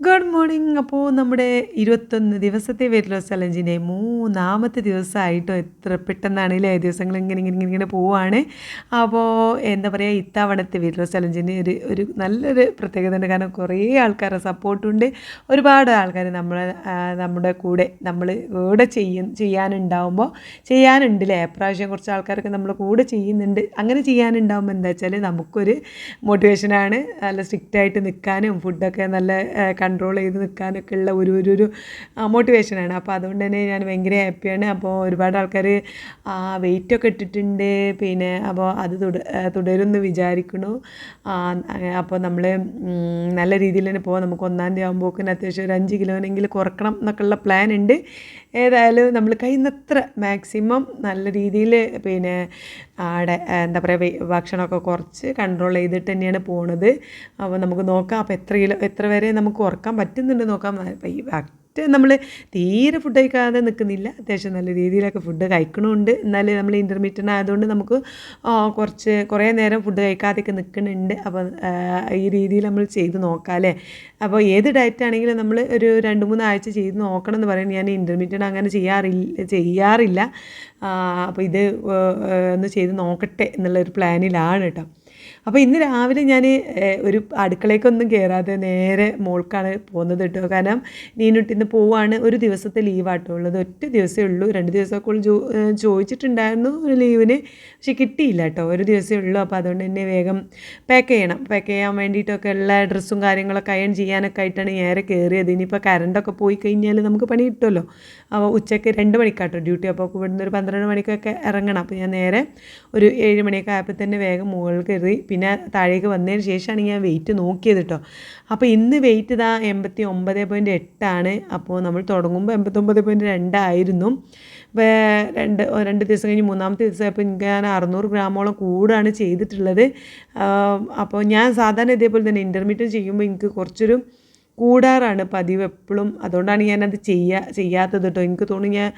Good morning അപ്പോൾ നമ്മുടെ ഇരുപത്തൊന്ന് ദിവസത്തെ വെയിറ്റ് ലോസ് ചലഞ്ചിന്റെ മൂന്നാമത്തെ ദിവസമായിട്ടോ എത്ര പെട്ടെന്നാണ് അല്ലേ? ദിവസങ്ങൾ ഇങ്ങനെ ഇങ്ങനെ ഇങ്ങനെ പോവുകയാണ് അപ്പോൾ എന്താ പറയുക ഇത്തവണത്തെ വെയിറ്റ് ലോസ് ചലഞ്ചിന് ഒരു ഒരു നല്ലൊരു പ്രത്യേകത ഉണ്ട്. കാരണം കുറേ ആൾക്കാരുടെ സപ്പോർട്ടുണ്ട് ഒരുപാട് ആൾക്കാർ നമ്മളെ നമ്മുടെ കൂടെ നമ്മൾ കൂടെ ചെയ്യും ചെയ്യാനുണ്ടാവുമ്പോൾ ചെയ്യാനുണ്ട് അല്ലേ? പ്രാവശ്യം കുറച്ച് ആൾക്കാരൊക്കെ നമ്മൾ കൂടെ ചെയ്യുന്നുണ്ട്. അങ്ങനെ ചെയ്യാനുണ്ടാവുമ്പോൾ എന്താ വെച്ചാൽ നമുക്കൊരു മോട്ടിവേഷനാണ് നല്ല സ്ട്രിക്റ്റായിട്ട് നിൽക്കാനും ഫുഡൊക്കെ നല്ല കൺട്രോൾ ചെയ്ത് നിൽക്കാനൊക്കെ ഉള്ള ഒരു ഒരു ഒരു മോട്ടിവേഷനാണ് അപ്പോൾ അതുകൊണ്ട് തന്നെ ഞാൻ ഭയങ്കര ഹാപ്പിയാണ് അപ്പോൾ ഒരുപാട് ആൾക്കാർ വെയിറ്റൊക്കെ ഇട്ടിട്ടുണ്ട്. പിന്നെ അപ്പോൾ അത് തുട തുടരുമെന്ന് വിചാരിക്കുന്നു. അപ്പോൾ നമ്മൾ നല്ല രീതിയിൽ തന്നെ പോകാം നമുക്ക് ഒന്നാം തീയതി ആകുമ്പോഴേക്കും അത്യാവശ്യം ഒരു അഞ്ച് കിലോനെങ്കിലും കുറക്കണം എന്നൊക്കെയുള്ള പ്ലാൻ ഉണ്ട്. ഏതായാലും നമ്മൾ കഴിയുന്നത്ര മാക്സിമം നല്ല രീതിയിൽ പിന്നെ ആടെ എന്താ പറയുക ഭക്ഷണമൊക്കെ കുറച്ച് കൺട്രോൾ ചെയ്തിട്ട് തന്നെയാണ് പോണത്. അപ്പോൾ നമുക്ക് നോക്കാം അപ്പോൾ എത്ര കിലോ എത്ര വരെ നമുക്ക് കുറയ്ക്കാൻ പറ്റുന്നുണ്ട് നോക്കാം. നമ്മൾ തീരെ ഫുഡ് കഴിക്കാതെ നിൽക്കുന്നില്ല അത്യാവശ്യം നല്ല രീതിയിലൊക്കെ ഫുഡ് കഴിക്കണമുണ്ട് എന്നാലും നമ്മൾ ഇന്റർമീഡിയറ്റ് ആയതുകൊണ്ട് നമുക്ക് കുറച്ച് കുറേ നേരം ഫുഡ് കഴിക്കാതെയൊക്കെ നിൽക്കുന്നുണ്ട് അപ്പോൾ ഈ രീതിയിൽ നമ്മൾ ചെയ്ത് നോക്കാം അല്ലേ? അപ്പോൾ ഏത് ഡയറ്റ് ആണെങ്കിലും നമ്മൾ ഒരു രണ്ട് മൂന്ന് ആഴ്ച ചെയ്ത് നോക്കണം എന്ന് പറയുന്നത് ഞാൻ ഇന്റർമീഡിയറ്റ് അങ്ങനെ ചെയ്യാറില്ല. ചെയ്യാറില്ല അപ്പോൾ ഇത് ഒന്ന് ചെയ്ത് നോക്കട്ടെ എന്നുള്ളൊരു പ്ലാനിലാണ് കേട്ടോ അപ്പോൾ ഇന്ന് രാവിലെ ഞാൻ ഒരു അടുക്കളയ്ക്കൊന്നും കയറാതെ നേരെ മോൾക്കാണ് പോകുന്നത് കേട്ടോ. കാരണം നീനുട്ടി ഇന്ന് പോവാണ് ഒരു ദിവസത്തെ ലീവാട്ടോ. ഉള്ളത് ഒറ്റ ദിവസമേ ഉള്ളൂ. രണ്ട് ദിവസമൊക്കെ ഉള്ളു ചോദിച്ചിട്ടുണ്ടായിരുന്നു ഒരു ലീവിന്. പക്ഷെ കിട്ടിയില്ല കേട്ടോ. ഒരു ദിവസമേ ഉള്ളൂ. അപ്പോൾ അതുകൊണ്ട് തന്നെ വേഗം പാക്ക് ചെയ്യണം. പാക്ക് ചെയ്യാൻ വേണ്ടിയിട്ടൊക്കെ എല്ലാ ഡ്രസ്സും കാര്യങ്ങളൊക്കെ അയൺ ചെയ്യാനൊക്കെ ആയിട്ടാണ് നേരെ കയറിയത് ഇനിയിപ്പോൾ കറണ്ടൊക്കെ പോയി കഴിഞ്ഞാൽ നമുക്ക് പണി കിട്ടുമല്ലോ. അപ്പോൾ ഉച്ചയ്ക്ക് രണ്ട് മണിക്കാട്ടോ ഡ്യൂട്ടി അപ്പോൾ ഇവിടുന്ന് ഒരു പന്ത്രണ്ട് മണിക്കൊക്കെ ഇറങ്ങണം. അപ്പോൾ ഞാൻ നേരെ ഒരു ഏഴ് മണിയൊക്കെ ആയപ്പോൾ തന്നെ വേഗം മുകളിൽ കയറി പിന്നെ താഴേക്ക് വന്നതിന് ശേഷമാണ് ഞാൻ വെയിറ്റ് നോക്കിയത് കേട്ടോ. അപ്പോൾ ഇന്ന് വെയിറ്റ് ഇതാ എൺപത്തി ഒമ്പത് പോയിന്റ് എട്ടാണ്. അപ്പോൾ നമ്മൾ തുടങ്ങുമ്പോൾ എൺപത്തൊമ്പത് പോയിന്റ് രണ്ടായിരുന്നു. രണ്ട് രണ്ട് ദിവസം കഴിഞ്ഞ് മൂന്നാമത്തെ ദിവസം എനിക്ക് ഞാൻ അറുന്നൂറ് ഗ്രാമോളം കൂടാണ് ചെയ്തിട്ടുള്ളത്. അപ്പോൾ ഞാൻ സാധാരണ ഇതേപോലെ തന്നെ ഇന്റർമീഡിയറ്റ് ചെയ്യുമ്പോൾ എനിക്ക് കുറച്ചൊരു കൂടാറാണ് പതിവ് എപ്പോഴും അതുകൊണ്ടാണ് ഞാനത് ചെയ്യുക ചെയ്യാത്തത് കേട്ടോ എനിക്ക് തോന്നുന്നു ഞാൻ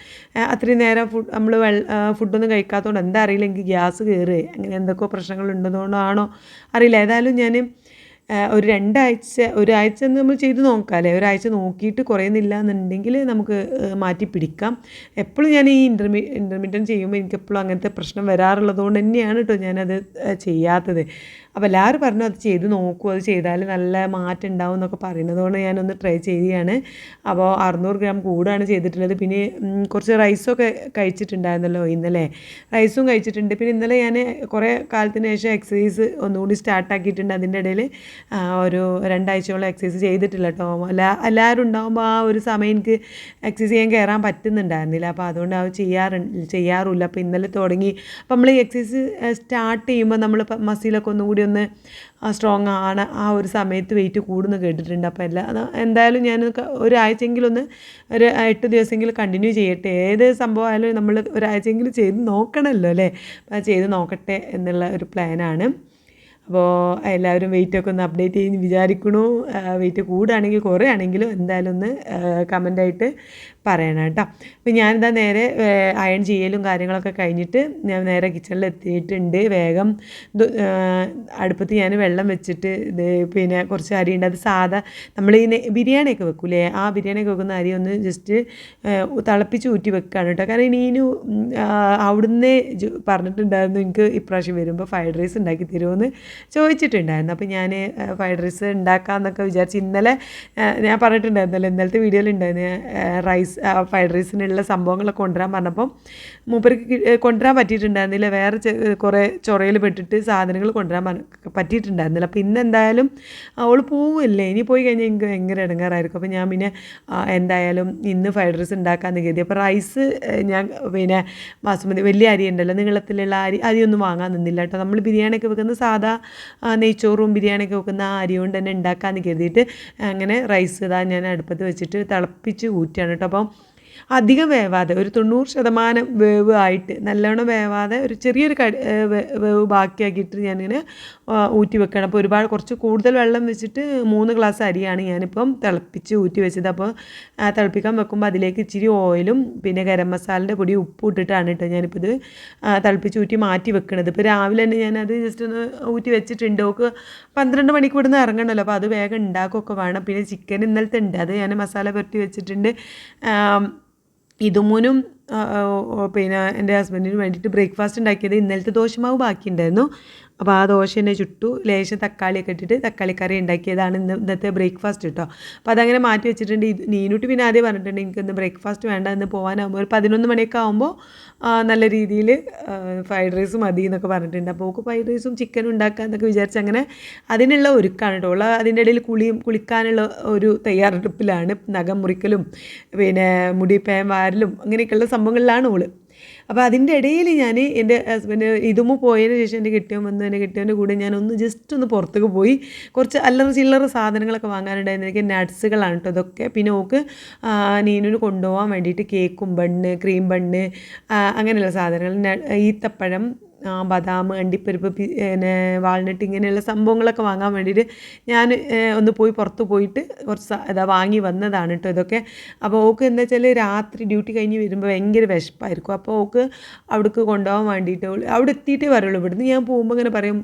അത്രയും നേരം ഫുഡ് നമ്മൾ വെള്ള ഫുഡൊന്നും കഴിക്കാത്തതുകൊണ്ട് എന്താ അറിയില്ല. എനിക്ക് ഗ്യാസ് കയറുക അങ്ങനെ എന്തൊക്കെയോ പ്രശ്നങ്ങൾ ഉണ്ടതുകൊണ്ടാണോ അറിയില്ല. ഏതായാലും ഞാൻ ഒരു രണ്ടാഴ്ച ഒരാഴ്ച നമ്മൾ ചെയ്ത് നോക്കാം അല്ലേ ഒരാഴ്ച നോക്കിയിട്ട് കുറയുന്നില്ല എന്നുണ്ടെങ്കിൽ നമുക്ക് മാറ്റി പിടിക്കാം. എപ്പോഴും ഞാൻ ഈ ഇന്റർമീ ഇന്റർമീഡിയൻ ചെയ്യുമ്പോൾ എനിക്ക് എപ്പോഴും അങ്ങനത്തെ പ്രശ്നം വരാറുള്ളത് കൊണ്ട് തന്നെയാണ് കേട്ടോ ഞാനത് ചെയ്യാത്തത്. അപ്പോൾ എല്ലാവരും പറഞ്ഞു അത് ചെയ്ത് നോക്കൂ അത് ചെയ്താൽ നല്ല മാറ്റം ഉണ്ടാവും എന്നൊക്കെ പറയുന്നതുകൊണ്ട് ഞാനൊന്ന് ട്രൈ ചെയ്യുകയാണ്. അപ്പോൾ അറുന്നൂറ് ഗ്രാം കൂടാണ് ചെയ്തിട്ടുള്ളത്. പിന്നെ കുറച്ച് റൈസൊക്കെ കഴിച്ചിട്ടുണ്ടായിരുന്നല്ലോ ഇന്നലെ. റൈസും കഴിച്ചിട്ടുണ്ട്. പിന്നെ ഇന്നലെ ഞാൻ കുറേ കാലത്തിന് ശേഷം എക്സസൈസ് ഒന്നുകൂടി സ്റ്റാർട്ടാക്കിയിട്ടുണ്ട് അതിന്റെ ഇടയിൽ ഒരു രണ്ടാഴ്ചയോളം എക്സസൈസ് ചെയ്തിട്ടില്ല കേട്ടോ. എല്ലാ എല്ലാവരും ഉണ്ടാകുമ്പോൾ ആ ഒരു സമയം എനിക്ക് എക്സസൈസ് ചെയ്യാൻ കയറാൻ പറ്റുന്നുണ്ടായിരുന്നില്ല. അപ്പോൾ അതുകൊണ്ട് അത് ചെയ്യാറ് ചെയ്യാറില്ല അപ്പോൾ ഇന്നലെ തുടങ്ങി. അപ്പോൾ നമ്മൾ എക്സസൈസ് സ്റ്റാർട്ട് ചെയ്യുമ്പോൾ നമ്മൾ മസിലൊക്കെ ഒന്നും കൂടി ഒന്ന് സ്ട്രോങ് ആണ്. ആ ഒരു സമയത്ത് വെയിറ്റ് കൂടുന്നു കേട്ടിട്ടുണ്ട്. അപ്പോൾ എല്ലാ എന്തായാലും ഞാൻ ഒരാഴ്ചയെങ്കിലും ഒന്ന് ഒരു എട്ട് ദിവസമെങ്കിലും കണ്ടിന്യൂ ചെയ്യട്ടെ. ഏത് സംഭവമായാലും നമ്മൾ ഒരാഴ്ചയെങ്കിലും ചെയ്ത് നോക്കണമല്ലോ അല്ലേ? അപ്പോൾ ചെയ്ത് നോക്കട്ടെ എന്നുള്ള ഒരു പ്ലാനാണ് അപ്പോൾ എല്ലാവരും വെയിറ്റ് ഒക്കെ ഒന്ന് അപ്ഡേറ്റ് ചെയ്യുന്ന വിചാരിക്കണു. വെയിറ്റ് കൂടുകയാണെങ്കിൽ കുറയുകയാണെങ്കിലും എന്തായാലും ഒന്ന് കമന്റായിട്ട് പറയണം കേട്ടോ. അപ്പോൾ ഞാനിതാ നേരെ അയൺ ചെയ്യലും കാര്യങ്ങളൊക്കെ കഴിഞ്ഞിട്ട് ഞാൻ നേരെ കിച്ചണിൽ എത്തിയിട്ടുണ്ട്. വേഗം അടുപ്പത്ത് ഞാൻ വെള്ളം വെച്ചിട്ട് ഇത് പിന്നെ കുറച്ച് അരി ഉണ്ട്. അത് സാധാ നമ്മൾ ഈ ബിരിയാണിയൊക്കെ വെക്കൂലേ? ആ ബിരിയാണിയൊക്കെ വെക്കുന്ന അരി ഒന്ന് ജസ്റ്റ് തിളപ്പിച്ച് ഊറ്റി വെക്കുകയാണ് കേട്ടോ. കാരണം ഇനി അവിടുന്ന് പറഞ്ഞിട്ടുണ്ടായിരുന്നു എനിക്ക് ഇപ്രാവശ്യം വരുമ്പോൾ ഫ്രൈഡ് റൈസ് ഉണ്ടാക്കി തരുമെന്ന് ചോദിച്ചിട്ടുണ്ടായിരുന്നു. അപ്പോൾ ഞാൻ ഫ്രൈഡ് റൈസ് ഉണ്ടാക്കാമെന്നൊക്കെ വിചാരിച്ച് ഇന്നലെ ഞാൻ പറഞ്ഞിട്ടുണ്ടായിരുന്നല്ലോ ഇന്നലത്തെ വീഡിയോയിൽ ഉണ്ടായിരുന്നു റൈസ് ഫ്രൈഡ് റൈസിനുള്ള സംഭവങ്ങളൊക്കെ കൊണ്ടുവരാൻ പറഞ്ഞപ്പം മൂപ്പർക്ക് കൊണ്ടുവരാൻ പറ്റിയിട്ടുണ്ടായിരുന്നില്ല. വേറെ കുറേ ചൊറയിൽ പെട്ടിട്ട് സാധനങ്ങൾ കൊണ്ടുവരാൻ പറ്റിയിട്ടുണ്ടായിരുന്നില്ല. അപ്പോൾ ഇന്ന് എന്തായാലും അവൾ പോവില്ലേ? ഇനി പോയി കഴിഞ്ഞാൽ എനിക്ക് ഭയങ്കര ഇടങ്ങാറായിരിക്കും. അപ്പോൾ ഞാൻ പിന്നെ എന്തായാലും ഇന്ന് ഫ്രൈഡ് റൈസ് ഉണ്ടാക്കാമെന്ന് കരുതി. അപ്പോൾ റൈസ് ഞാൻ പിന്നെ ബാസുമതി വലിയ അരി ഉണ്ടല്ലോ നീളത്തിലുള്ള അരി അരിയൊന്നും വാങ്ങാൻ നിന്നില്ല കേട്ടോ. നമ്മൾ ബിരിയാണിയൊക്കെ വെക്കുന്ന സാധാ നെയ്ച്ചോറും ബിരിയാണിയൊക്കെ വെക്കുന്ന ആ അരി കൊണ്ട് തന്നെ ഉണ്ടാക്കാമെന്ന് കരുതിയിട്ട് അങ്ങനെ റൈസ് ഇതാ ഞാൻ അടുപ്പത്ത് വെച്ചിട്ട് തിളപ്പിച്ച് ഊറ്റുകയാണ് കേട്ടോ. അപ്പം അധികം വേവാതെ ഒരു തൊണ്ണൂറ് ശതമാനം വേവ് ആയിട്ട് നല്ലോണം വേവാതെ ഒരു ചെറിയൊരു കടി വേവ് ബാക്കിയാക്കിയിട്ട് ഞാനിങ്ങനെ ഊറ്റി വെക്കണം. അപ്പോൾ ഒരുപാട് കുറച്ച് കൂടുതൽ വെള്ളം വെച്ചിട്ട് മൂന്ന് ഗ്ലാസ് അരിയാണ് ഞാനിപ്പം തിളപ്പിച്ച് ഊറ്റി വെച്ചത്. അപ്പോൾ തിളപ്പിക്കാൻ വെക്കുമ്പോൾ അതിലേക്ക് ഇച്ചിരി ഓയിലും പിന്നെ ഗരം മസാലന്റെ പൊടി ഉപ്പും ഇട്ടിട്ടാണ് കേട്ടോ ഞാനിപ്പോൾ ഇത് തിളപ്പിച്ച് ഊറ്റി മാറ്റി വെക്കണത്. ഇപ്പോൾ രാവിലെ തന്നെ ഞാനത് ജസ്റ്റ് ഒന്ന് ഊറ്റി വെച്ചിട്ടുണ്ട്. ഓക്ക് പന്ത്രണ്ട് മണിക്ക് ഇവിടുന്ന് ഇറങ്ങണമല്ലോ അപ്പോൾ അത് വേഗം ഉണ്ടാക്കുകയൊക്കെ വേണം. പിന്നെ ചിക്കൻ ഇന്നലത്തെ ഉണ്ട്. അത് ഞാൻ മസാല പുരട്ടി വെച്ചിട്ടുണ്ട്. ഇതുമൂനും പിന്നെ എന്റെ ഹസ്ബൻഡിന് വേണ്ടിയിട്ട് ബ്രേക്ക്ഫാസ്റ്റ് ഉണ്ടാക്കിയത് ഇന്നലത്തെ ദോശമാവ് ബാക്കിയുണ്ടായിരുന്നു. അപ്പോൾ ആ ദോശ തന്നെ ചുട്ടു. ലേശം തക്കാളിയൊക്കെ ഇട്ടിട്ട് തക്കാളി കറി ഉണ്ടാക്കിയതാണ് ഇന്ന് ഇന്നത്തെ ബ്രേക്ക്ഫാസ്റ്റ് കേട്ടോ. അപ്പോൾ അതങ്ങനെ മാറ്റി വെച്ചിട്ടുണ്ട്. ഇത് നീനൂട്ടി പിന്നെ ആദ്യം പറഞ്ഞിട്ടുണ്ട് എനിക്കൊന്ന് ബ്രേക്ക്ഫാസ്റ്റ് വേണ്ട എന്ന് പോകാനാകുമ്പോൾ ഒരു പതിനൊന്ന് മണിയൊക്കെ ആകുമ്പോൾ നല്ല രീതിയിൽ ഫ്രൈഡ് റൈസ് മതി എന്നൊക്കെ പറഞ്ഞിട്ടുണ്ട്. അപ്പോൾ നമുക്ക് ഫ്രൈഡ് റൈസും ചിക്കൻ ഉണ്ടാക്കുക എന്നൊക്കെ വിചാരിച്ച് അങ്ങനെ അതിനുള്ള ഒരുക്കാണ് കേട്ടോ. ഉള്ള അതിന്റെ ഇടയിൽ കുളിയും കുളിക്കാനുള്ള ഒരു തയ്യാറെടുപ്പിലാണ്. നഖം മുറിക്കലും പിന്നെ മുടി വാരലും അങ്ങനെയൊക്കെയുള്ള സംഭവങ്ങളിലാണ് ഓൾ. അപ്പോൾ അതിന്റെ ഇടയിൽ ഞാൻ എന്റെ ഹസ്ബൻഡ് ഇതുമ്പോൾ പോയതിന് ശേഷം എന്റെ കെട്ടിയവൻ വന്നു എന്റെ കിട്ടിയവന്റെ കൂടെ ഞാൻ ഒന്ന് ജസ്റ്റ് ഒന്ന് പുറത്തേക്ക് പോയി. കുറച്ച് അല്ലറ ചില്ലറ സാധനങ്ങളൊക്കെ വാങ്ങാനുണ്ടായിരുന്നു. എനിക്ക് നട്ട്സുകളാണ് കേട്ടോ ഇതൊക്കെ. പിന്നെ ഓക്ക് നീനുവിന് കൊണ്ടുപോകാൻ വേണ്ടിയിട്ട് കേക്കും ബണ്ണ് ക്രീം ബണ്ണ് അങ്ങനെയുള്ള സാധനങ്ങൾ. ഈത്തപ്പഴം ബദാം അണ്ടിപ്പരിപ്പ് പിന്നെ വാൾനട്ട് ഇങ്ങനെയുള്ള സംഭവങ്ങളൊക്കെ വാങ്ങാൻ വേണ്ടിയിട്ട് ഞാൻ ഒന്ന് പോയി പുറത്ത് പോയിട്ട് കുറച്ച് ഇതാ വാങ്ങി വന്നതാണ് കേട്ടോ ഇതൊക്കെ. അപ്പോൾ ഓക്ക് എന്താ വെച്ചാൽ രാത്രി ഡ്യൂട്ടി കഴിഞ്ഞ് വരുമ്പോൾ ഭയങ്കര വിശപ്പായിരിക്കും. അപ്പോൾ ഓക്ക് അവിടേക്ക് കൊണ്ടുപോകാൻ വേണ്ടിയിട്ട് അവിടെ എത്തിയിട്ടേ വരുള്ളൂ ഇവിടുന്ന് ഞാൻ പോകുമ്പോൾ ഇങ്ങനെ പറയും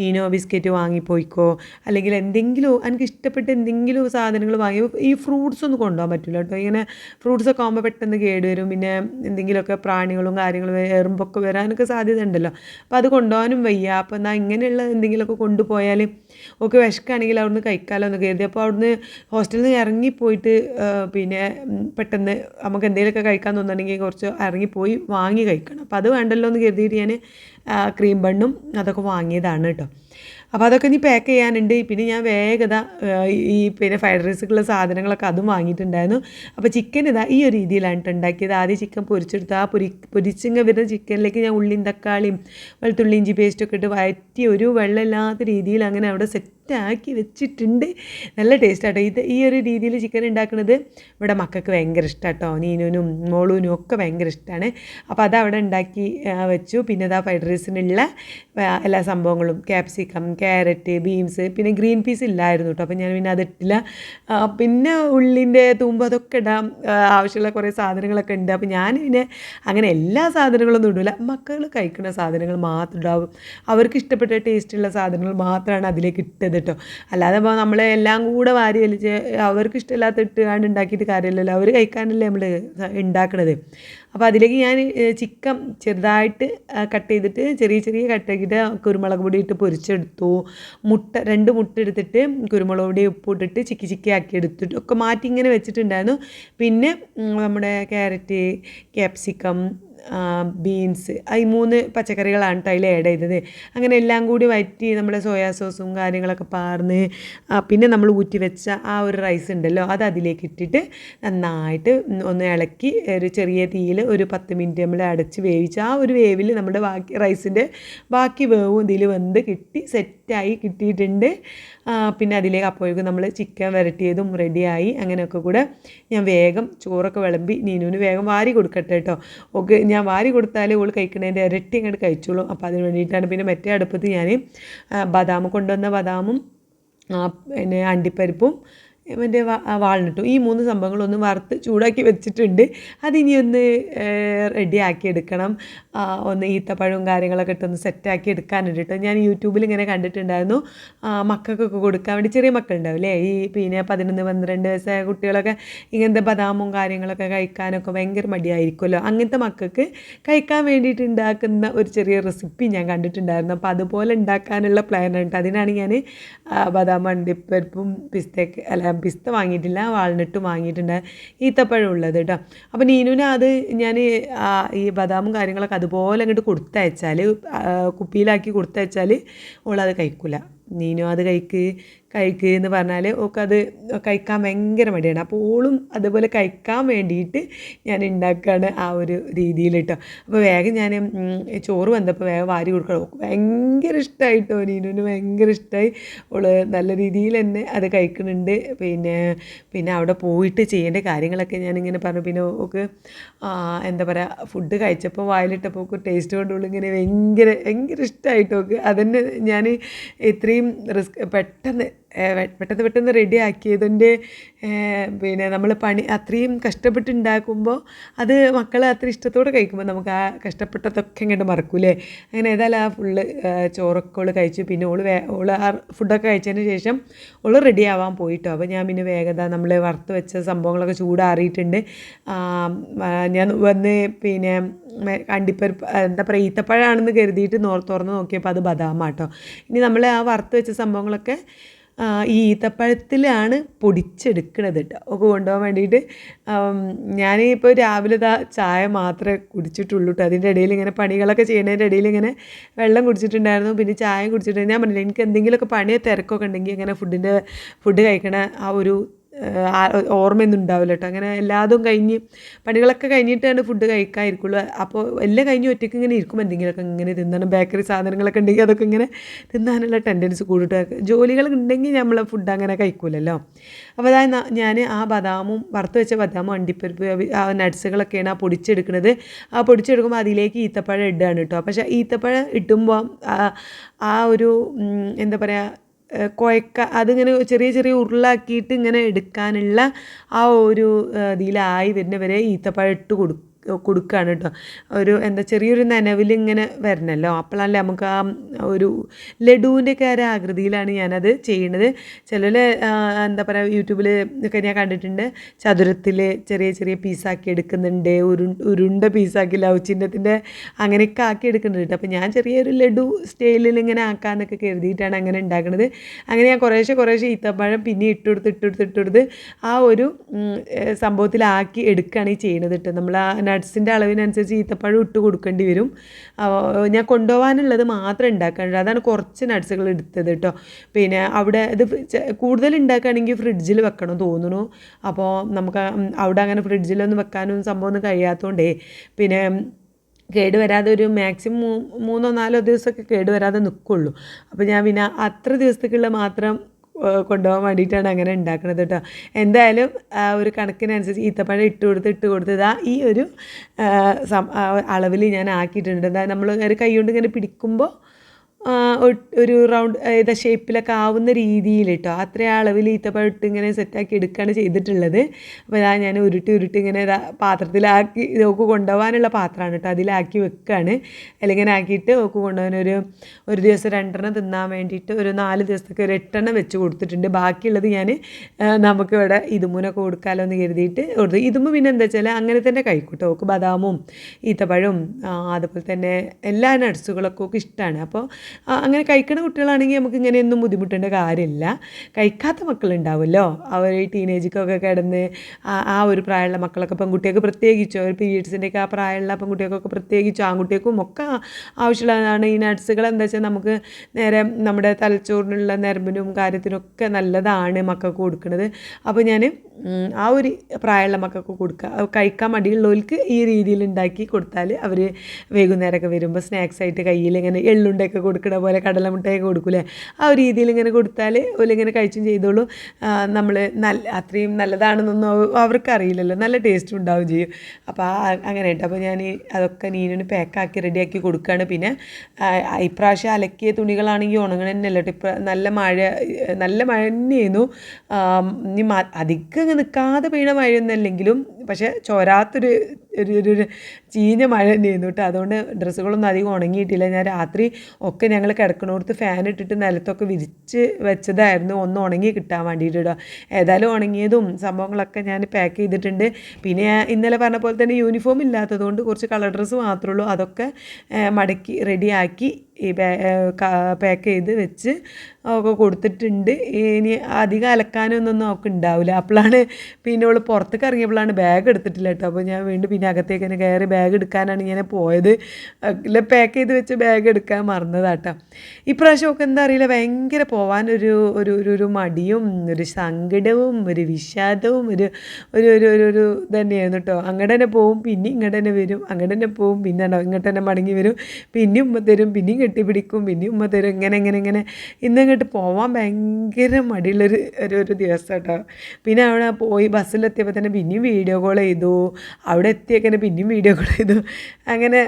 നീനോ ബിസ്ക്കറ്റ് വാങ്ങിപ്പോയിക്കോ അല്ലെങ്കിൽ എന്തെങ്കിലും എനിക്ക് ഇഷ്ടപ്പെട്ട എന്തെങ്കിലും സാധനങ്ങൾ വാങ്ങി ഈ ഫ്രൂട്ട്സ് ഒന്നും കൊണ്ടുപോകാൻ പറ്റില്ല കേട്ടോ ഇങ്ങനെ ഫ്രൂട്ട്സ് ഒക്കെ ആകുമ്പോൾ പെട്ടെന്ന് കേടുവരും. പിന്നെ എന്തെങ്കിലുമൊക്കെ പ്രാണികളും കാര്യങ്ങളും എറുമ്പൊക്കെ വരാനൊക്കെ സാധ്യത ഉണ്ടല്ലോ. അപ്പോൾ അത് കൊണ്ടുപോകാനും വയ്യ. അപ്പോൾ എന്നാൽ ഇങ്ങനെയുള്ള എന്തെങ്കിലുമൊക്കെ കൊണ്ടുപോയാൽ ഒക്കെ വിശക്കാണെങ്കിൽ അവിടുന്ന് കഴിക്കാമല്ലോ എന്ന് കരുതി. അപ്പോൾ അവിടുന്ന് ഹോസ്റ്റലിൽ നിന്ന് ഇറങ്ങിപ്പോയിട്ട് പിന്നെ പെട്ടെന്ന് നമുക്ക് എന്തെങ്കിലുമൊക്കെ കഴിക്കാൻ തോന്നുന്നുണ്ടെങ്കിൽ കുറച്ച് ഇറങ്ങിപ്പോയി വാങ്ങി കഴിക്കണം. അപ്പോൾ അത് വേണ്ടല്ലോ എന്ന് കരുതിയിട്ട് ഞാൻ ക്രീം ബണ്ണും അതൊക്കെ വാങ്ങിയതാണ് കേട്ടോ. അപ്പോൾ അതൊക്കെ ഇനി പാക്ക് ചെയ്യാനുണ്ട്. പിന്നെ ഞാൻ വേഗത ഈ പിന്നെ ഫ്രൈഡ് റൈസുള്ള സാധനങ്ങളൊക്കെ അതും വാങ്ങിയിട്ടുണ്ടായിരുന്നു. അപ്പോൾ ചിക്കൻ ഇതാ ഈ ഒരു രീതിയിലാണ് ഉണ്ടാക്കിയത്. ആദ്യം ചിക്കൻ പൊരിച്ചെടുത്ത് ആ പൊരി പൊരിച്ചിങ്ങ വരുന്ന ചിക്കനിലേക്ക് ഞാൻ ഉള്ളിയും തക്കാളിയും വെളുത്തുള്ളി ഇഞ്ചി പേസ്റ്റൊക്കെ ഇട്ട് വയറ്റി ഒരു വെള്ളമില്ലാത്ത രീതിയിൽ അങ്ങനെ അവിടെ സെറ്റ് സെറ്റാക്കി വെച്ചിട്ടുണ്ട്. നല്ല ടേസ്റ്റ് ആട്ടോ ഇത് ഈ ഒരു രീതിയിൽ ചിക്കൻ ഉണ്ടാക്കുന്നത് ഇവിടെ മക്കൾക്ക് ഭയങ്കര ഇഷ്ടമാണ് കേട്ടോ നീനുനും മോളൂനും ഒക്കെ ഭയങ്കര ഇഷ്ടമാണ് അപ്പോൾ അതവിടെ ഉണ്ടാക്കി വെച്ചു. പിന്നെ അതാ ഫ്രൈഡ് റൈസിനുള്ള എല്ലാ സംഭവങ്ങളും ക്യാപ്സിക്കം ക്യാരറ്റ് ബീൻസ് പിന്നെ ഗ്രീൻ പീസ് ഇല്ലായിരുന്നു കേട്ടോ അപ്പോൾ ഞാൻ പിന്നെ അതിട്ടില്ല പിന്നെ ഉള്ളിന്റെ തുമ്പ് അതൊക്കെ ഇടാം. ആവശ്യമുള്ള കുറേ സാധനങ്ങളൊക്കെ ഉണ്ട്. അപ്പോൾ ഞാൻ പിന്നെ അങ്ങനെ എല്ലാ സാധനങ്ങളൊന്നും ഇടില്ല മക്കൾ കഴിക്കുന്ന സാധനങ്ങൾ മാത്രം ഉണ്ടാവും അവർക്ക് ഇഷ്ടപ്പെട്ട ടേസ്റ്റുള്ള സാധനങ്ങൾ മാത്രമാണ് അതിലേക്ക് ഇട്ടത് കേട്ടോ അല്ലാതെ ഇപ്പോൾ നമ്മൾ എല്ലാം കൂടെ വാരി വലിച്ച് അവർക്ക് ഇഷ്ടമില്ലാത്ത ഇട്ടുകാണ്ട് ഉണ്ടാക്കിയിട്ട് കാര്യമില്ലല്ലോ. അവർ കഴിക്കാനല്ലേ നമ്മൾ ഉണ്ടാക്കണത്. അപ്പോൾ അതിലേക്ക് ഞാൻ ചിക്കൻ ചെറുതായിട്ട് കട്ട് ചെയ്തിട്ട് ചെറിയ ചെറിയ കട്ടാക്കിയിട്ട് കുരുമുളക് പൊടി ഇട്ട് പൊരിച്ചെടുത്തു. മുട്ട രണ്ട് മുട്ട എടുത്തിട്ട് കുരുമുളക് പൊടി ഉപ്പ് ഇട്ടിട്ട് ചിക്കി ചിക്കി ആക്കി എടുത്തിട്ട് ഒക്കെ മാറ്റി ഇങ്ങനെ വെച്ചിട്ടുണ്ടായിരുന്നു. പിന്നെ നമ്മുടെ ക്യാരറ്റ് ക്യാപ്സിക്കം ബീൻസ് ഈ മൂന്ന് പച്ചക്കറികളാണ് കേട്ടോ അതിൽ ആഡ് ചെയ്തത്. അങ്ങനെ എല്ലാം കൂടി വറ്റി നമ്മൾ സോയാ സോസും കാര്യങ്ങളൊക്കെ പാർന്ന് പിന്നെ നമ്മൾ ഊറ്റി വെച്ച ആ ഒരു റൈസ് ഉണ്ടല്ലോ അത് അതിലേക്ക് ഇട്ടിട്ട് നന്നായിട്ട് ഒന്ന് ഇളക്കി ഒരു ചെറിയ തീയിൽ ഒരു പത്ത് മിനിറ്റ് നമ്മൾ അടച്ച് വേവിച്ച് ആ ഒരു വേവിൽ നമ്മുടെ ബാക്കി റൈസിന്റെ ബാക്കി വേവും ഇതിൽ വെന്ത് കിട്ടി സെറ്റായി കിട്ടിയിട്ടുണ്ട്. പിന്നെ അതിലേക്ക് അപ്പോഴേക്കും നമ്മൾ ചിക്കൻ വരട്ടിയതും റെഡിയായി അങ്ങനെയൊക്കെ കൂടെ ഞാൻ വേഗം ചോറൊക്കെ വിളമ്പി നീനുവിന് വേഗം വാരി കൊടുക്കട്ടെ കേട്ടോ ഓക്കെ ഞാൻ വാരി കൊടുത്താലേ ഓൾ കഴിക്കണതിന്റെ ഇരട്ടി അങ്ങോട്ട് കഴിച്ചോളും. അപ്പോൾ അതിന് വേണ്ടിയിട്ടാണ് പിന്നെ മറ്റേ അടുപ്പത്ത് ഞാൻ ബദാം കൊണ്ടുവന്ന ബദാമും പിന്നെ അണ്ടിപ്പരിപ്പും മറ്റേ വാൾനട്ടും ഈ മൂന്ന് സംഭവങ്ങളൊന്ന് വറുത്ത് ചൂടാക്കി വെച്ചിട്ടുണ്ട്. അതിനി ഒന്ന് റെഡിയാക്കി എടുക്കണം. ഒന്ന് ഈത്തപ്പഴവും കാര്യങ്ങളൊക്കെ ഇട്ടൊന്ന് സെറ്റാക്കി എടുക്കാനുണ്ട് കേട്ടോ. ഞാൻ യൂട്യൂബിൽ ഇങ്ങനെ കണ്ടിട്ടുണ്ടായിരുന്നു. മക്കൾക്കൊക്കെ കൊടുക്കാൻ വേണ്ടി ചെറിയ മക്കളുണ്ടാവില്ലേ ഈ പിന്നെ പതിനൊന്ന് പന്ത്രണ്ട് വയസ്സായ കുട്ടികളൊക്കെ ഇങ്ങനത്തെ ബദാമും കാര്യങ്ങളൊക്കെ കഴിക്കാനൊക്കെ ഭയങ്കര മടിയായിരിക്കുമല്ലോ. അങ്ങനത്തെ മക്കൾക്ക് കഴിക്കാൻ വേണ്ടിയിട്ട് ഉണ്ടാക്കുന്ന ഒരു ചെറിയ റെസിപ്പി ഞാൻ കണ്ടിട്ടുണ്ടായിരുന്നു. അപ്പോൾ അതുപോലെ ഉണ്ടാക്കാനുള്ള പ്ലാൻ ഉണ്ട് അതിനാണ് ഞാൻ ബദാം അണ്ടിപ്പരിപ്പും പിസ്തയൊക്കെ അല്ല പിസ്ത വാങ്ങിയിട്ടില്ല വാൾനട്ട് വാങ്ങിയിട്ടുണ്ട് ഈത്തപ്പഴം ഉള്ളത് കേട്ടോ അപ്പോൾ നീനുവിന് അത് ഞാൻ ഈ ബദാമും കാര്യങ്ങളൊക്കെ അതുപോലെ അങ്ങോട്ട് കൊടുത്തയച്ചാൽ കുപ്പിയിലാക്കി കൊടുത്തയച്ചാൽ ഓളത് കഴിക്കില്ല നീനു അത് കഴിക്ക് കഴിക്കുക എന്ന് പറഞ്ഞാൽ അത് കഴിക്കാൻ ഭയങ്കര മടിയാണ്. അപ്പോൾ ഓളും അതുപോലെ കഴിക്കാൻ വേണ്ടിയിട്ട് ഞാൻ ഉണ്ടാക്കുകയാണ് ആ ഒരു രീതിയിൽ കേട്ടോ അപ്പോൾ വേഗം ഞാൻ ചോറ് വന്നപ്പോൾ വേഗം വാരി കൊടുക്കണം. ഭയങ്കര ഇഷ്ടമായിട്ടോ നീനുവിന് ഭയങ്കര ഇഷ്ടമായി ഓൾ നല്ല രീതിയിൽ തന്നെ അത് കഴിക്കുന്നുണ്ട് പിന്നെ പിന്നെ അവിടെ പോയിട്ട് ചെയ്യേണ്ട കാര്യങ്ങളൊക്കെ ഞാനിങ്ങനെ പറഞ്ഞു. പിന്നെ ഓക്ക് എന്താ പറയുക ഫുഡ് കഴിച്ചപ്പോൾ വായിലിട്ടപ്പോൾ ഒക്കെ ടേസ്റ്റ് കൊണ്ടുള്ള ഇങ്ങനെ ഭയങ്കര ഭയങ്കര ഇഷ്ടമായിട്ടോക്ക് അതന്നെ ഞാൻ ഇത്രയും റിസ്ക് പെട്ടെന്ന് പെട്ടെന്ന് പെട്ടെന്ന് റെഡി ആക്കിയതിന്റെ പിന്നെ നമ്മൾ പണി അത്രയും കഷ്ടപ്പെട്ടുണ്ടാക്കുമ്പോൾ അത് മക്കൾ അത്ര ഇഷ്ടത്തോടെ കഴിക്കുമ്പോൾ നമുക്ക് ആ കഷ്ടപ്പെട്ടതൊക്കെ ഇങ്ങോട്ട് മറക്കൂലേ അങ്ങനെ ഏതായാലും ആ ഫുള്ള് ചോറൊക്കെ ഓൾ കഴിച്ചു. പിന്നെ ഓൾ വേ ഓൾ ആ ഫുഡൊക്കെ കഴിച്ചതിന് ശേഷം ഓൾ റെഡി ആവാൻ പോയിട്ടോ. അപ്പോൾ ഞാൻ പിന്നെ വേഗത നമ്മൾ വറുത്ത് വെച്ച സംഭവങ്ങളൊക്കെ ചൂടാറിയിട്ടുണ്ട്. ഞാൻ വന്ന് പിന്നെ അണ്ടിപ്പരിപ്പ് എന്താ പറയുക ഈത്തപ്പഴമാണെന്ന് കരുതിയിട്ട് തുറന്ന് നോക്കിയപ്പോൾ അത് ബദാമാട്ടോ. ഇനി നമ്മൾ ആ വറുത്ത് വെച്ച സംഭവങ്ങളൊക്കെ ഈ ഈത്തപ്പഴത്തിലാണ് പൊടിച്ചെടുക്കണത് കേട്ടോ ഒക്കെ കൊണ്ടുപോകാൻ വേണ്ടിയിട്ട് ഞാനിപ്പോൾ രാവിലെ ഇതാ ചായ മാത്രമേ കുടിച്ചിട്ടുള്ളൂ കേട്ടോ അതിന്റെ ഇടയിൽ ഇങ്ങനെ പണികളൊക്കെ ചെയ്യുന്നതിന്റെ ഇടയിൽ ഇങ്ങനെ വെള്ളം കുടിച്ചിട്ടുണ്ടായിരുന്നു. പിന്നെ ചായയും കുടിച്ചിട്ടുണ്ടായിരുന്നു. ഞാൻ പറഞ്ഞില്ല എനിക്ക് എന്തെങ്കിലുമൊക്കെ പണിയോ തിരക്കൊക്കെ ഉണ്ടെങ്കിൽ ഇങ്ങനെ ഫുഡിന്റെ ഫുഡ് കഴിക്കണ ആ ഒരു ഓർമ്മയൊന്നും ഉണ്ടാവില്ല കേട്ടോ അങ്ങനെ എല്ലാതും കഴിഞ്ഞ് പണികളൊക്കെ കഴിഞ്ഞിട്ടാണ് ഫുഡ് കഴിക്കാതിരിക്കുള്ളൂ. അപ്പോൾ എല്ലാം കഴിഞ്ഞ് ഒറ്റയ്ക്ക് ഇങ്ങനെ ഇരിക്കും എന്തെങ്കിലുമൊക്കെ ഇങ്ങനെ തിന്നണം. ബേക്കറി സാധനങ്ങളൊക്കെ ഉണ്ടെങ്കിൽ അതൊക്കെ ഇങ്ങനെ തിന്നാനുള്ള ടെൻഡൻസ് കൂടിയിട്ട് ജോലികൾ ഉണ്ടെങ്കിൽ നമ്മൾ ഫുഡ് അങ്ങനെ കഴിക്കൂലല്ലോ. അപ്പോൾ അതായത് ഞാൻ ആ ബദാമും വറുത്ത് വെച്ച ബദാമും അണ്ടിപ്പരിപ്പ് ആ നട്ട്സുകളൊക്കെയാണ് ആ പൊടിച്ചെടുക്കുന്നത്. ആ പൊടിച്ചെടുക്കുമ്പോൾ അതിലേക്ക് ഈത്തപ്പഴം ഇടുകയാണ് കേട്ടോ. പക്ഷേ ഈത്തപ്പഴം ഇട്ടുമ്പോൾ ആ ഒരു എന്താ പറയുക കുഴക്ക അതിങ്ങനെ ചെറിയ ചെറിയ ഉരുളാക്കിയിട്ട് ഇങ്ങനെ എടുക്കാനുള്ള ആ ഒരു ഇതിലായി വരുന്നവരെ ഈത്തപ്പഴം ഇട്ട് കൊടുക്കും. കൊടുക്കുകയാണ് കേട്ടോ ഒരു എന്താ ചെറിയൊരു നനവിൽ ഇങ്ങനെ വരണമല്ലോ അപ്പോഴല്ലേ നമുക്ക് ആ ഒരു ലഡുവിന്റെ ഒക്കെ ഒരു ആകൃതിയിലാണ് ഞാനത് ചെയ്യണത്. ചിലർ എന്താ പറയുക യൂട്യൂബിൽ ഒക്കെ ഞാൻ കണ്ടിട്ടുണ്ട്. ചതുരത്തിൽ ചെറിയ ചെറിയ പീസാക്കി എടുക്കുന്നുണ്ട്. ഉരു ഉരുണ്ട പീസാക്കി ലവ് ചിഹ്നത്തിന്റെ അങ്ങനെയൊക്കെ ആക്കി എടുക്കുന്നുണ്ട് കേട്ടോ അപ്പോൾ ഞാൻ ചെറിയൊരു ലഡു സ്റ്റൈലിൽ ഇങ്ങനെ ആക്കാമെന്നൊക്കെ കരുതിയിട്ടാണ് അങ്ങനെ ഉണ്ടാക്കുന്നത് അങ്ങനെ ഞാൻ കുറേശ്ശെ കുറേശ്ശെ ഈത്തപ്പഴം പിന്നെ ഇട്ടുകൊടുത്ത് ഇട്ടുകൊടുത്ത് ഇട്ടുകൊടുത്ത് ആ ഒരു സംഭവത്തിലാക്കി എടുക്കുകയാണ് ഈ ചെയ്യുന്നത് കേട്ടോ നമ്മൾ ആ നട്ട്സിന്റെ അളവിനനുസരിച്ച് ഈത്തപ്പഴം ഇട്ട് കൊടുക്കേണ്ടി വരും. ഞാൻ കൊണ്ടുപോകാനുള്ളത് മാത്രം ഉണ്ടാക്കാനുള്ളൂ. അതാണ് കുറച്ച് നട്ട്സുകൾ എടുത്തത് കേട്ടോ. പിന്നെ അവിടെ ഇത് കൂടുതൽ ഉണ്ടാക്കുകയാണെങ്കിൽ ഫ്രിഡ്ജിൽ വെക്കണം തോന്നുന്നു. അപ്പോൾ നമുക്ക് അവിടെ അങ്ങനെ ഫ്രിഡ്ജിലൊന്നും വെക്കാനും സംഭവം ഒന്നും കഴിയാത്തതുകൊണ്ടേ പിന്നെ കേടുവരാതെ ഒരു മാക്സിമം മൂന്നോ നാലോ ദിവസമൊക്കെ കേടുവരാതെ നിൽക്കുള്ളൂ അപ്പോൾ ഞാൻ പിന്നെ അത്ര ദിവസത്തേക്കുള്ള മാത്രം കൊണ്ടുപോകാൻ വേണ്ടിയിട്ടാണ് അങ്ങനെ ഉണ്ടാക്കുന്നത് കേട്ടോ. എന്തായാലും ഒരു കണക്കിനനുസരിച്ച് ഈത്തപ്പഴം ഇട്ട് കൊടുത്ത് ഇട്ട് കൊടുത്ത് ഇതാ ഈ ഒരു അളവിൽ ഞാൻ ആക്കിയിട്ടുണ്ട്. എന്താ നമ്മൾ ഒരു കൈ കൊണ്ട് ഇങ്ങനെ പിടിക്കുമ്പോൾ ഒരു റൗണ്ട് ഏതാ ഷേപ്പിലൊക്കെ ആവുന്ന രീതിയിൽ കേട്ടോ അത്രയും അളവിൽ ഈത്തപ്പഴം ഇങ്ങനെ സെറ്റാക്കി എടുക്കുകയാണ് ചെയ്തിട്ടുള്ളത്. അപ്പോൾ ഇതാ ഞാൻ ഉരുട്ടി ഉരുട്ടി ഇങ്ങനെ പാത്രത്തിലാക്കി ഇതൊക്കെ കൊണ്ടുപോകാനുള്ള പാത്രമാണ് കേട്ടോ. അതിലാക്കി വെക്കുകയാണ് അല്ലെങ്കിൽ ആക്കിയിട്ട് ഒക്കെ കൊണ്ടുപോകാൻ ഒരു ഒരു ദിവസം രണ്ടെണ്ണം തിന്നാൻ വേണ്ടിയിട്ട് ഒരു നാല് ദിവസത്തേക്ക് ഒരു എട്ടെണ്ണം വെച്ച് കൊടുത്തിട്ടുണ്ട്. ബാക്കിയുള്ളത് ഞാൻ നമുക്ക് ഇവിടെ ഇതുമൂനൊക്കെ കൊടുക്കാമല്ലോ എന്ന് കരുതിയിട്ട് കൊടുത്തു. ഇതുമ്പ് പിന്നെ എന്താ വെച്ചാൽ അങ്ങനെ തന്നെ കഴിക്കൂട്ടോ ഓക്ക് ബദാമും ഈത്തപ്പഴവും അതുപോലെ തന്നെ എല്ലാ നട്സുകളൊക്കെ ഒക്കെ ഇഷ്ടമാണ് അപ്പോൾ അങ്ങനെ കഴിക്കുന്ന കുട്ടികളാണെങ്കിൽ നമുക്ക് ഇങ്ങനെയൊന്നും ബുദ്ധിമുട്ടേണ്ട കാര്യമില്ല. കഴിക്കാത്ത മക്കളുണ്ടാവുമല്ലോ. അവർ ഈ ടീനേജിക്കൊക്കെ കിടന്ന് ആ ഒരു പ്രായമുള്ള മക്കളൊക്കെ പെൺകുട്ടികൾക്ക് പ്രത്യേകിച്ച് ഒരു പീരീഡ്സിന്റെയൊക്കെ ആ പ്രായമുള്ള പെൺകുട്ടികൾക്കൊക്കെ പ്രത്യേകിച്ച് ആൺകുട്ടികൾക്കും ഒക്കെ ആവശ്യമുള്ളതാണ്. ഈ നട്ട്സുകൾ എന്താ വെച്ചാൽ നമുക്ക് നേരെ നമ്മുടെ തലച്ചോറിനുള്ള നരമ്പിനും കാര്യത്തിനൊക്കെ നല്ലതാണ് മക്കൾക്ക് കൊടുക്കുന്നത് അപ്പോൾ ഞാൻ ആ ഒരു പ്രായമുള്ള മക്കൾക്ക് കൊടുക്കുക. കഴിക്കാൻ മടിയുള്ളവർക്ക് ഈ രീതിയിൽ ഉണ്ടാക്കി കൊടുത്താൽ അവർ വൈകുന്നേരമൊക്കെ വരുമ്പോൾ സ്നാക്സ് ആയിട്ട് കയ്യിൽ ഇങ്ങനെ എള്ളുണ്ടൊക്കെ കൊടുക്കണ പോലെ കടലമുട്ടയൊക്കെ കൊടുക്കൂലേ ആ ഒരു രീതിയിൽ ഇങ്ങനെ കൊടുത്താൽ ഓലിങ്ങനെ കഴിച്ചും ചെയ്തോളൂ. നമ്മൾ നല്ല അത്രയും നല്ലതാണെന്നൊന്നും അവർക്ക് അറിയില്ലല്ലോ നല്ല ടേസ്റ്റും ഉണ്ടാവും ചെയ്യും. അപ്പോൾ ആ അങ്ങനെ കേട്ടോ അപ്പോൾ ഞാൻ അതൊക്കെ നീനിന് പാക്കാക്കി റെഡിയാക്കി കൊടുക്കുകയാണ് പിന്നെ ഇപ്രാവശ്യം അലക്കിയ തുണികളാണെങ്കിൽ ഉണങ്ങണ കേട്ടോ. ഇപ്പം നല്ല മഴ നല്ല മഴ തന്നെയായിരുന്നു. ഇനി അധികം നിൽക്കാതെ പെയ്യണ മഴയൊന്നുമല്ലെങ്കിലും പക്ഷേ ചോരാത്തൊരു ഒരു ഒരു ചീഞ്ഞ മഴ തന്നെയായിരുന്നു കേട്ടോ. അതുകൊണ്ട് ഡ്രസ്സുകളൊന്നും അധികം ഉണങ്ങിയിട്ടില്ല. ഞാൻ രാത്രി ഒക്കെ ഞങ്ങൾ കിടക്കണോടത്ത് ഫാൻ ഇട്ടിട്ട് നിലത്തൊക്കെ വിരിച്ച് വെച്ചതായിരുന്നു. ഒന്ന് ഉണങ്ങി കിട്ടാൻ വേണ്ടിയിട്ട് കേട്ടോ ഏതായാലും ഉണങ്ങിയതും സംഭവങ്ങളൊക്കെ ഞാൻ പാക്ക് ചെയ്തിട്ടുണ്ട്. പിന്നെ ഇന്നലെ പറഞ്ഞ പോലെ തന്നെ യൂണിഫോം ഇല്ലാത്തതുകൊണ്ട് കുറച്ച് കളർ ഡ്രസ്സ് മാത്രമേ ഉള്ളൂ. അതൊക്കെ മടക്കി റെഡിയാക്കി ഈ പാക്ക് ചെയ്ത് വെച്ച് ഒക്കെ കൊടുത്തിട്ടുണ്ട്. ഇനി അധികം അലക്കാനൊന്നും അവൾക്ക് ഉണ്ടാവില്ല. അപ്പോഴാണ് പിന്നെ അവൾ പുറത്തേക്ക് ഇറങ്ങിയപ്പോഴാണ് ബാഗ് എടുത്തിട്ടില്ല കേട്ടോ. അപ്പോൾ ഞാൻ വീണ്ടും പിന്നെ അകത്തേക്ക് തന്നെ കയറി ബാഗ് എടുക്കാനാണ് ഇങ്ങനെ പോയത്. അല്ല പാക്ക് ചെയ്ത് വെച്ച് ബാഗ് എടുക്കാൻ മറന്നതാട്ടോ. ഇപ്രാവശ്യം ഒക്കെ എന്താ അറിയില്ല ഭയങ്കര പോകാനൊരു ഒരു ഒരു ഒരു മടിയും ഒരു സങ്കടവും ഒരു വിഷാദവും ഒരു ഒരു ഒരു ഒരു ഒരു തന്നെയായിരുന്നു കേട്ടോ. അങ്ങോട്ട് തന്നെ പോവും പിന്നെ ഇങ്ങോട്ട് തന്നെ വരും അങ്ങോട്ട് തന്നെ പോവും പിന്നെ ഇങ്ങോട്ട് തന്നെ മടങ്ങി വരും പിന്നെ ഉമ്മ തരും പിന്നെയും കെട്ടിപ്പിടിക്കും. പിന്നെ ഉമ്മ തരും. ഇങ്ങനെ ഇങ്ങനെ ഇങ്ങനെ. ഇന്ന് ഇങ്ങോട്ട് പോവാൻ ഭയങ്കര മടിയുള്ളൊരു ഒരു ഒരു ദിവസം കേട്ടോ പിന്നെ അവിടെ പോയി ബസ്സിലെത്തിയപ്പോൾ തന്നെ പിന്നെയും വീഡിയോ കോൾ ചെയ്തു. അവിടെ എത്തിയൊക്കെ പിന്നെയും വീഡിയോ കോൾ ചെയ്തു. അങ്ങനെ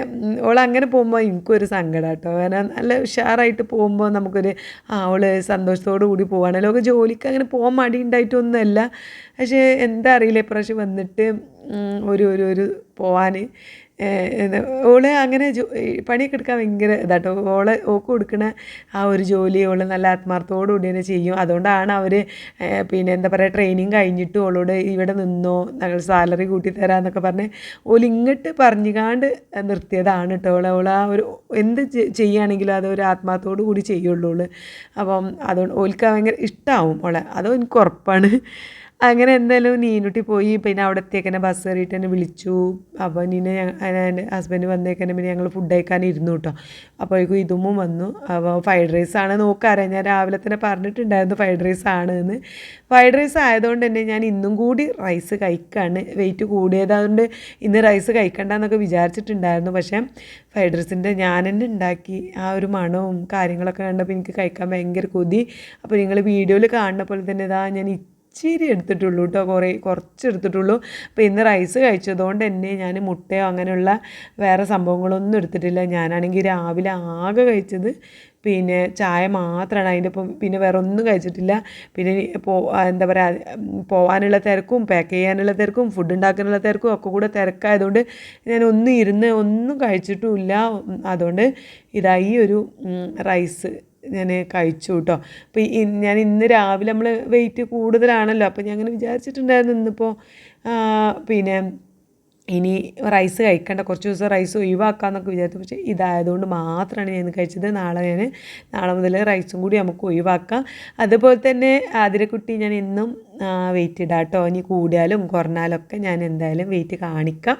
ഓൾ അങ്ങനെ പോകുമ്പോൾ എനിക്കൊരു സങ്കടം കേട്ടോ കാരണം നല്ല ഉഷാറായിട്ട് പോകുമ്പോൾ നമുക്കൊരു ആ അവൾ സന്തോഷത്തോടു കൂടി പോവാണല്ലോ. ഒക്കെ ജോലിക്ക് അങ്ങനെ പോകാൻ മടി ഉണ്ടായിട്ടൊന്നുമല്ല. പക്ഷേ എന്താ അറിയില്ല ഇപ്രാവശ്യം വന്നിട്ട് ഒരു ഒരു ഒരു പോവാൻ. ഓൾ അങ്ങനെ പണിയൊക്കെ എടുക്കാൻ ഭയങ്കര ഇതാട്ടോ. ഓളെ ഓക്ക് കൊടുക്കുന്ന ആ ഒരു ജോലി ഓൾ നല്ല ആത്മാർത്ഥത്തോടു കൂടി തന്നെ ചെയ്യും. അതുകൊണ്ടാണ് അവർ പിന്നെ എന്താ പറയുക ട്രെയിനിങ് കഴിഞ്ഞിട്ട് ഓളോട് ഇവിടെ നിന്നോ ഞങ്ങൾ സാലറി കൂട്ടി തരാമെന്നൊക്കെ പറഞ്ഞ് ഓൽ ഇങ്ങോട്ട് പറഞ്ഞുകാണ്ട് നിർത്തിയതാണ് കേട്ടോ ഓൾ ആ ഒരു എന്ത് ചെയ്യുകയാണെങ്കിലും അത് ഒരു ആത്മാർത്ഥത്തോടു കൂടി ചെയ്യുള്ളൂ അപ്പം അതുകൊണ്ട് ഓൽക്ക് ഭയങ്കര ഇഷ്ടമാവും ഓളെ. അതോ എനിക്ക് ഉറപ്പാണ്. അങ്ങനെ എന്തായാലും നീനുട്ടി പോയി. പിന്നെ അവിടെ ബസ് കയറിയിട്ട് എന്നെ വിളിച്ചു. അപ്പോൾ നീന എന്റെ ഹസ്ബൻഡ് വന്നേക്കന്നെ പിന്നെ ഞങ്ങൾ ഫുഡ് കഴിക്കാൻ ഇരുന്നു കേട്ടോ അപ്പോഴേക്കും ഇതുമ്മും വന്നു. അപ്പോൾ ഫ്രൈഡ് റൈസ് ആണ് നോക്കാറിയാം ഞാൻ രാവിലെ തന്നെ പറഞ്ഞിട്ടുണ്ടായിരുന്നു ഫ്രൈഡ് റൈസ് ആണ് എന്ന് ഫ്രൈഡ് റൈസ് ആയതുകൊണ്ട് തന്നെ ഞാൻ ഇന്നും കൂടി റൈസ് കഴിക്കാണ്. വെയിറ്റ് കൂടിയതുകൊണ്ട് ഇന്ന് റൈസ് കഴിക്കണ്ടെന്നൊക്കെ വിചാരിച്ചിട്ടുണ്ടായിരുന്നു. പക്ഷേ ഫ്രൈഡ് റൈസിന്റെ ഞാൻ തന്നെ ഉണ്ടാക്കി ആ ഒരു മണവും കാര്യങ്ങളൊക്കെ കണ്ടപ്പോൾ എനിക്ക് കഴിക്കാൻ ഭയങ്കര കൊതി. അപ്പോൾ നിങ്ങൾ വീഡിയോയിൽ കാണുന്ന പോലെ തന്നെ ഇതാ ഞാൻ ഇച്ചിരി എടുത്തിട്ടുള്ളൂ കേട്ടോ കുറേ കുറച്ച് എടുത്തിട്ടുള്ളൂ. അപ്പോൾ ഇന്ന് റൈസ് കഴിച്ചതുകൊണ്ട് തന്നെ ഞാൻ മുട്ടയോ അങ്ങനെയുള്ള വേറെ സംഭവങ്ങളൊന്നും എടുത്തിട്ടില്ല. ഞാനാണെങ്കിൽ രാവിലെ ആകെ കഴിച്ചത് പിന്നെ ചായ മാത്രമാണ് അതിന്റെ ഒപ്പം. പിന്നെ വേറെ ഒന്നും കഴിച്ചിട്ടില്ല. പിന്നെ പോ എന്താ പറയുക പോകാനുള്ള തിരക്കും പാക്ക് ചെയ്യാനുള്ള തിരക്കും ഫുഡ് ഉണ്ടാക്കാനുള്ള തിരക്കും ഒക്കെ കൂടെ തിരക്കായതുകൊണ്ട് ഞാൻ ഒന്നും ഇരുന്ന് ഒന്നും കഴിച്ചിട്ടുമില്ല അതുകൊണ്ട് ഇതായി ഒരു റൈസ് ഞാൻ കഴിച്ചു കേട്ടോ. അപ്പോൾ ഞാൻ ഇന്ന് രാവിലെ നമ്മൾ വെയിറ്റ് കൂടുതലാണല്ലോ. അപ്പോൾ ഞാൻ അങ്ങനെ വിചാരിച്ചിട്ടുണ്ടായിരുന്നു ഇന്നിപ്പോൾ പിന്നെ ഇനി റൈസ് കഴിക്കേണ്ട. കുറച്ച് ദിവസം റൈസ് ഒഴിവാക്കാമെന്നൊക്കെ വിചാരിച്ചു. പക്ഷേ ഇതായതുകൊണ്ട് മാത്രമാണ് ഞാൻ കഴിച്ചത്. നാളെ ഞാൻ നാളെ മുതൽ റൈസും കൂടി നമുക്ക് ഒഴിവാക്കാം. അതുപോലെ തന്നെ ആതിരക്കുട്ടി ഞാൻ ഇന്നും വെയിറ്റ് ഇടാം കേട്ടോ. ഇനി കൂടിയാലും കുറഞ്ഞാലൊക്കെ ഞാൻ എന്തായാലും വെയിറ്റ് കാണിക്കാം.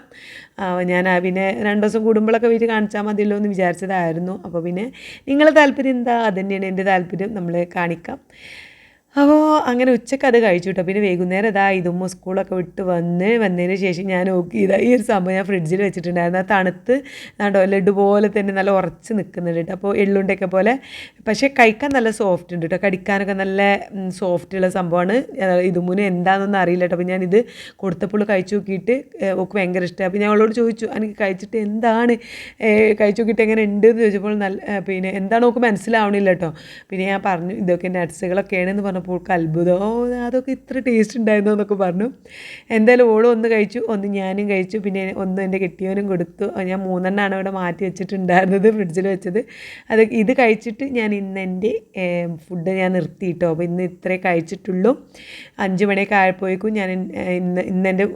ഞാൻ പിന്നെ രണ്ട് ദിവസം കൂടുമ്പോഴൊക്കെ വെയിറ്റ് കാണിച്ചാൽ മതിയല്ലോ എന്ന് വിചാരിച്ചതായിരുന്നു. അപ്പോൾ പിന്നെ നിങ്ങളെ താല്പര്യം എന്താ? അത് തന്നെയാണ് എന്റെ താല്പര്യം. നമ്മൾ കാണിക്കാം. അപ്പോൾ അങ്ങനെ ഉച്ചയ്ക്ക് അത് കഴിച്ചു കേട്ടോ പിന്നെ വൈകുന്നേരം ഇതാ ഇതും സ്കൂളൊക്കെ വിട്ട് വന്ന് വന്നതിന് ശേഷം ഞാൻ നോക്കി ഇതാ ഈ ഒരു സംഭവം ഞാൻ ഫ്രിഡ്ജിൽ വെച്ചിട്ടുണ്ടായിരുന്നു. ആ തണുത്ത് നാട്ടോ ലഡു പോലെ തന്നെ നല്ല ഉറച്ച് നിൽക്കുന്നുണ്ട് കേട്ടോ അപ്പോൾ എള്ളുണ്ടൊക്കെ പോലെ. പക്ഷേ കഴിക്കാൻ നല്ല സോഫ്റ്റ് ഉണ്ട് കേട്ടോ കടിക്കാനൊക്കെ നല്ല സോഫ്റ്റ് ഉള്ള സംഭവമാണ്. ഇതുമുന് എന്താണെന്നൊന്നും അറിയില്ല കേട്ടോ അപ്പോൾ ഞാനിത് കൊടുത്തപ്പോൾ കഴിച്ചു നോക്കിയിട്ട് ഒക്കെ ഭയങ്കര ഇഷ്ടമായി അപ്പോൾ ഞാൻ അവളോട് ചോദിച്ചു എനിക്ക് കഴിച്ചിട്ട് എന്താണ്? കഴിച്ചു നോക്കിയിട്ട് എങ്ങനെ ഉണ്ട് എന്ന് ചോദിച്ചപ്പോൾ നല്ല പിന്നെ എന്താണ് നോക്ക് മനസ്സിലാവണില്ല കേട്ടോ പിന്നെ ഞാൻ പറഞ്ഞു ഇതൊക്കെ നട്ട്സുകളൊക്കെയാണെന്ന് പറഞ്ഞു പറഞ്ഞപ്പോൾ അത്ഭുതം. ഓ അതൊക്കെ ഇത്ര ടേസ്റ്റ് ഉണ്ടായിരുന്നു എന്നൊക്കെ പറഞ്ഞു. എന്തായാലും ഓളും ഒന്ന് കഴിച്ചു ഒന്ന് ഞാനും കഴിച്ചു. പിന്നെ ഒന്ന് എന്റെ കെട്ടിയവനും കൊടുത്തു. ഞാൻ മൂന്നെണ്ണമാണ് ഇവിടെ മാറ്റി വെച്ചിട്ടുണ്ടായിരുന്നത് ഫ്രിഡ്ജിൽ വെച്ചത്. അത് ഇത് കഴിച്ചിട്ട് ഞാൻ ഇന്ന് എന്റെ ഫുഡ് ഞാൻ നിർത്തിയിട്ടോ. അപ്പോൾ ഇന്ന് ഇത്രേ കഴിച്ചിട്ടുള്ളൂ. അഞ്ച് മണിയൊക്കെ ആയപ്പോഴേക്കും ഞാൻ ഇന്ന് എന്റെ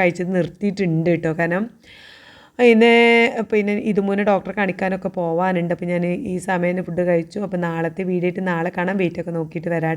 കഴിച്ചത് നിർത്തിയിട്ടുണ്ട് കേട്ടോ. കാരണം ഇന്ന് പിന്നെ ഇതുമൂന്ന് ഡോക്ടറെ കാണിക്കാനൊക്കെ പോകാനുണ്ട് അപ്പോൾ ഞാൻ ഈ സമയം ഫുഡ് കഴിച്ചു. അപ്പോൾ നാളത്തെ വീഡിയോ നാളെ കാണാൻ വെയിറ്റൊക്കെ നോക്കിയിട്ട് വരാം